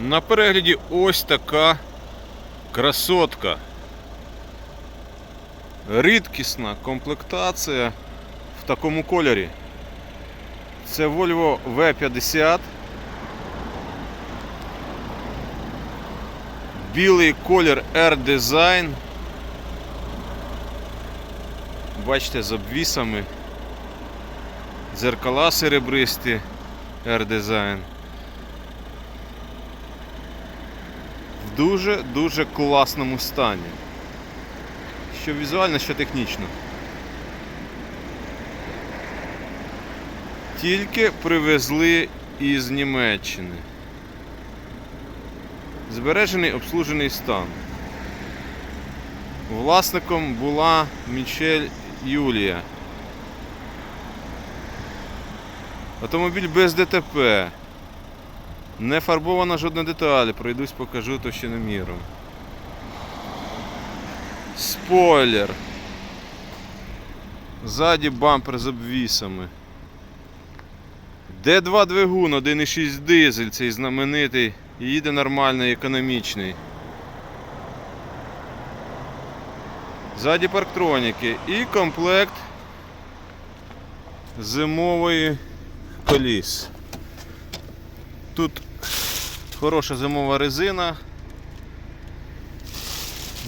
На перегляді ось така красотка. Рідкісна комплектація в такому кольорі. Це Volvo V50. Білий колір R-Design. Бачите, з обвісами. Зеркала серебристі R-Design. Дуже-дуже класному стані. Що візуально, що технічно. Тільки привезли із Німеччини. Збережений обслужений стан. Власником була Мічель Юлія. Автомобіль без ДТП. Не фарбована жодна деталь, пройдусь покажу товщиноміром. Спойлер. Ззаді бампер з обвісами. Д2 двигун 1,6 дизель, цей знаменитий. Їде нормальний, економічний. Ззаді парктроніки і комплект зимової коліс. Тут хороша зимова резина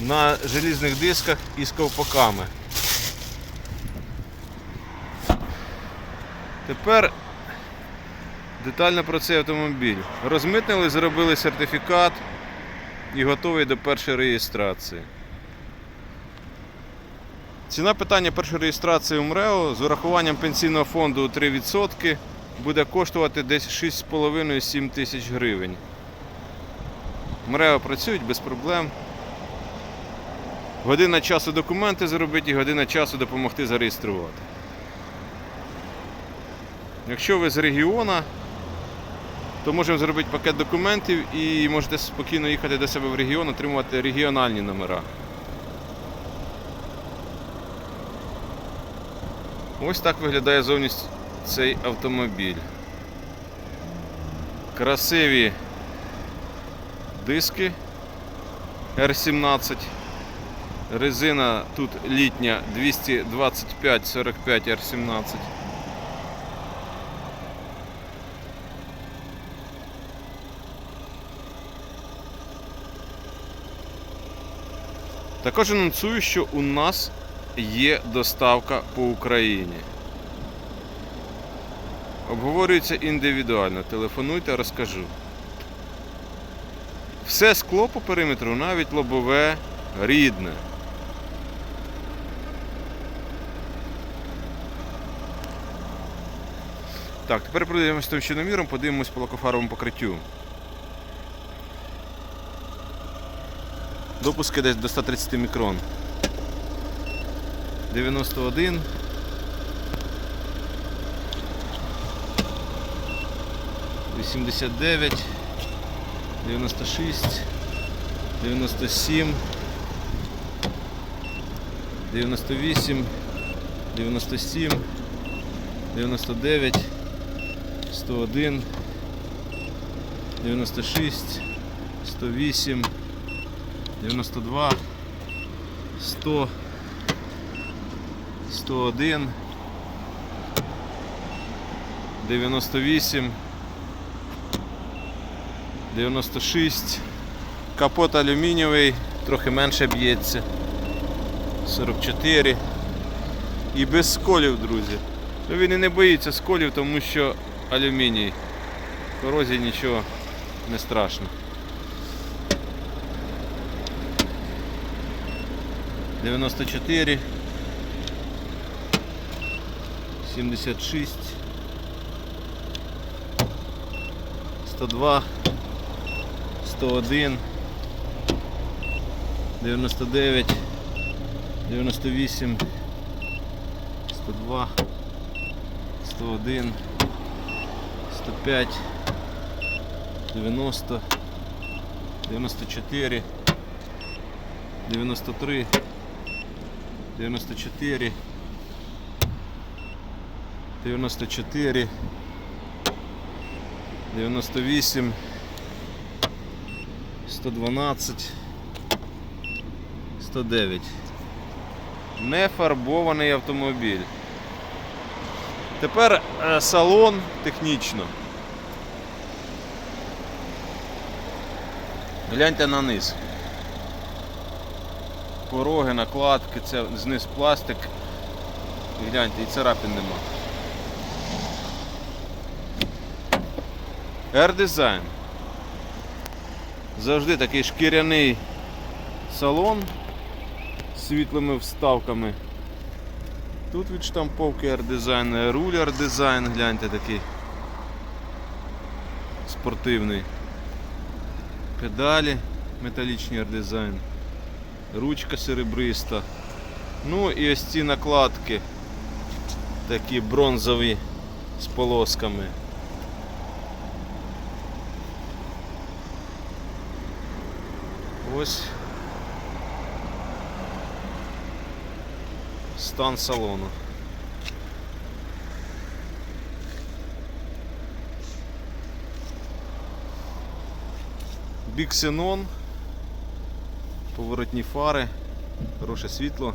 на желізних дисках із ковпаками. Тепер детально про цей автомобіль. Розмитнили, зробили сертифікат і готовий до першої реєстрації. Ціна питання першої реєстрації МРЕО з урахуванням пенсійного фонду у 3% буде коштувати десь 6,5-7 тисяч гривень. МРЕО працюють без проблем. Година часу документи зробити і година часу допомогти зареєструвати. Якщо ви з регіона, то можемо зробити пакет документів і можете спокійно їхати до себе в регіон, отримувати регіональні номера. Ось так виглядає зовнішній цей автомобіль. Красиві диски R17. Резина тут літня 225-45 R17. Також анонсую, що у нас є доставка по Україні. Обговорюється індивідуально. Телефонуйте, розкажу. Все скло по периметру, навіть лобове, рідне. Так, тепер пройдемось товщиноміром, подивимось по лакофаровому покриттю. Допуски десь до 130 мікрон. 91. Вісімдесят дев'ять, дев'яносто шість, дев'яносто сім, дев'яносто вісім, дев'яносто сім, дев'яносто дев'ять, сто один, дев'яносто шість, сто вісім, дев'яносто два, сто. 101, 98, 96, капот алюмінієвий, трохи менше б'ється, 44 і без сколів, друзі. Ну, Він і не боїться сколів, тому що алюміній. Корозії нічого не страшно. 94 76 102 101 99 98 102 101 105 90 94 93 94 94 98 112, 109. Не фарбований автомобіль. Тепер е, салон технічно. Гляньте на низ. Пороги, накладки, це зниз пластик. Гляньте, і царапин нема. R-Design. Завжди такий шкіряний салон з світлими вставками. Тут від штамповки R-Design, руль R-Design, гляньте такий спортивний. Педалі металічні R-Design, ручка серебриста. Ну і ось ці накладки такі бронзові з полосками. Ось стан салону. Біксенон, поворотні фари, хороше світло.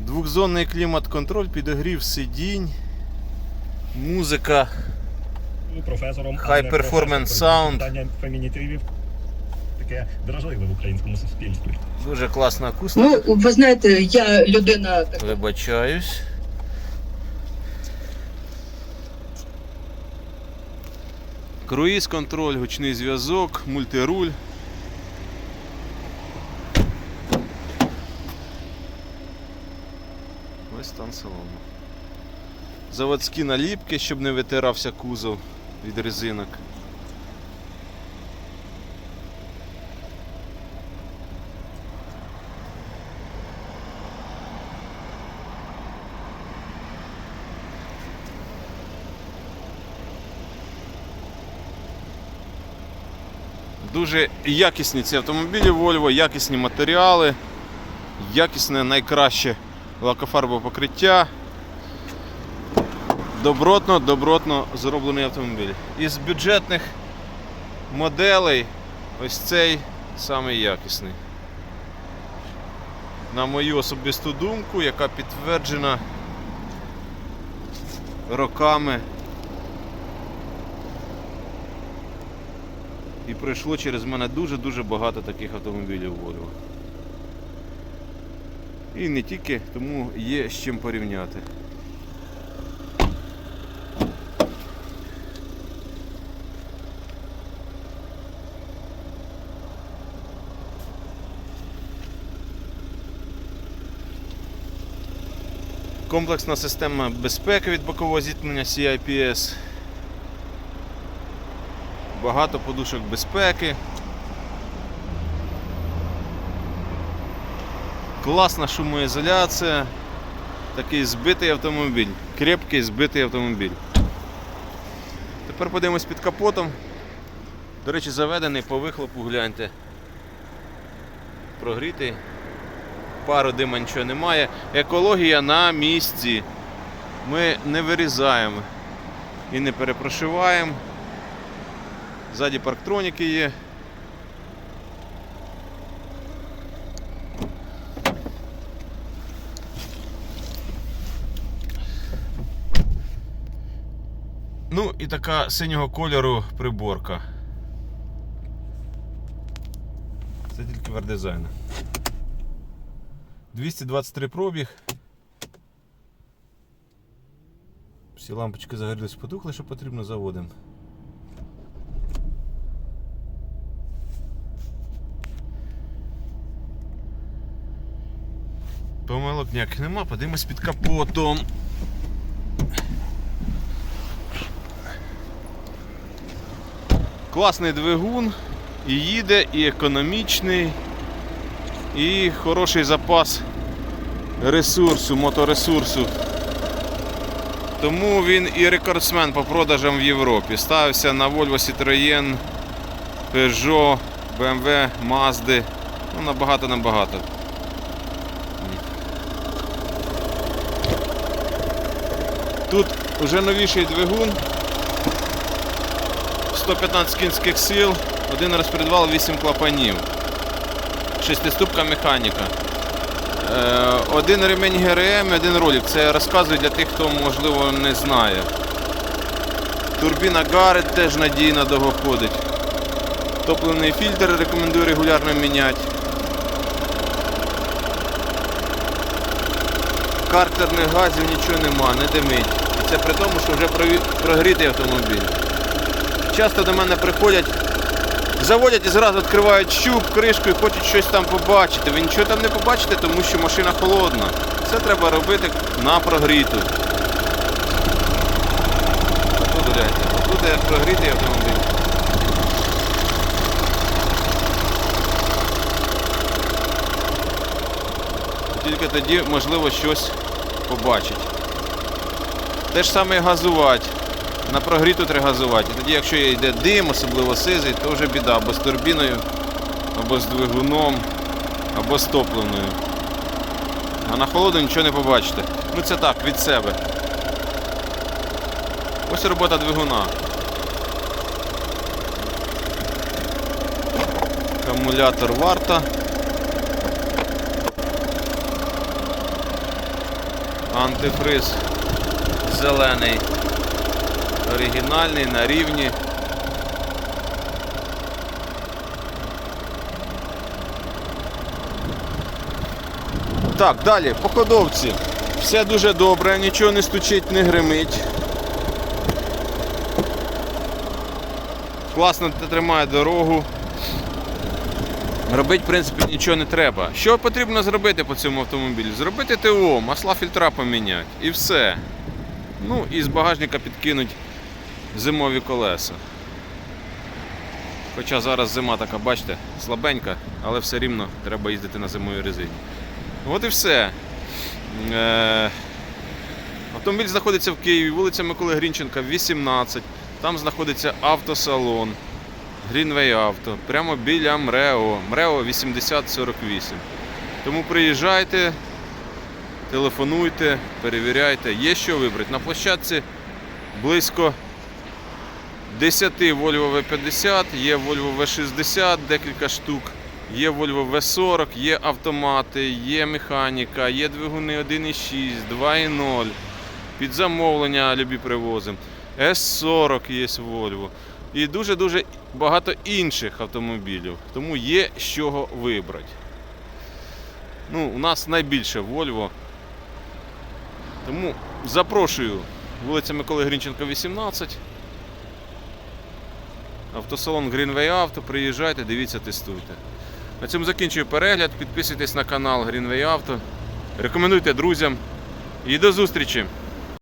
Двохзонний клімат-контроль, підогрів сидінь, музика. Професором. Performance sound. Питання фемінітивів таке дражливе в українському суспільстві. Дуже класна акустика. Ну, ви знаєте, я людина Вибачаюсь. Круїз контроль, гучний зв'язок, мультируль. Ось стан салону. Заводські наліпки, щоб не витирався кузов від резинок. Дуже якісні ці автомобілі Volvo, якісні матеріали, якісне найкраще лакофарбове покриття. Добротно, добротно зроблений автомобіль. Із бюджетних моделей ось цей самий якісний. На мою особисту думку, яка підтверджена роками І пройшло через мене дуже-дуже багато таких автомобілів Volvo. І не тільки, тому є з чим порівняти. Комплексна система безпеки від бокового зіткнення CIPS. Багато подушок безпеки. Класна шумоізоляція. Такий збитий автомобіль. Крепкий збитий автомобіль. Тепер подивимось під капотом. До речі, заведений по вихлопу, гляньте. Прогрітий. Пару дима нічого немає. Екологія на місці. Ми не вирізаємо і не перепрошиваємо. Ззаді парктроніки є. Ну і така синього кольору приборка. Це тільки вердизайн. 223 пробіг. Всі лампочки загорілись потухли, що потрібно заводимо. Помилок ніяких нема, подивимось під капотом. Класний двигун, і їде, і економічний, і хороший запас ресурсу, моторесурсу. Тому він і рекордсмен по продажам в Європі. Ставився на Volvo Citroën, Peugeot, BMW, Mazda. Ну, набагато-набагато. Тут вже новіший двигун. 115 кінських сил, один розпредвал, 8 клапанів. Шестиступка механіка. Е, один ремень ГРМ, один ролик. Це розказую для тих, хто можливо не знає. Турбіна Гаррет теж надійно довго. Топливний фільтр рекомендую регулярно міняти. Картерних газів нічого нема, не димить. І це при тому, що вже прогрітий автомобіль. Часто до мене приходять, заводять і зразу відкривають щуп, кришку і хочуть щось там побачити. Ви нічого там не побачите, тому що машина холодна. Це треба робити на прогріту. Тут гляньте, тут як прогрітий автомобіль. Тільки тоді можливо щось побачить. Те ж саме і газувати. На прогріту треба газувати. І тоді, якщо йде дим, особливо сизий, то вже біда або з турбіною, або з двигуном, або з топливною. А на холоду нічого не побачите. Ну це так, від себе. Ось робота двигуна. Акумулятор варта. Антифриз зелений. Оригінальний на рівні. Так, далі, по ходовці. Все дуже добре, нічого не стучить, не гримить. Класно тримає дорогу. Робити, в принципі, нічого не треба. Що потрібно зробити по цьому автомобілю? Зробити ТО, масла фільтра поміняти. І все. Ну і з багажника підкинуть зимові колеса. Хоча зараз зима така, бачите, слабенька, але все рівно треба їздити на зимовій резині. От і все. Е, Автомобіль знаходиться в Києві, вулиця Миколи Грінченка, 18. Там знаходиться автосалон. Greenway Auto, прямо біля МРЕО. МРЕО 8048. Тому приїжджайте, телефонуйте, перевіряйте, є що вибрати. На площадці близько 10 Volvo V50, є Volvo V60, декілька штук, є Volvo V40, є автомати, є механіка, є двигуни 1.6, 2.0. Під замовлення любі привозимо. S40 є Volvo. І дуже-дуже багато інших автомобілів. Тому є з чого вибрати. Ну, у нас найбільше Volvo. Тому запрошую. Вулиця Миколи Грінченка, 18. Автосалон Greenway Auto. Приїжджайте, дивіться, тестуйте. На цьому закінчую перегляд. Підписуйтесь на канал Greenway Auto. Рекомендуйте друзям. І до зустрічі!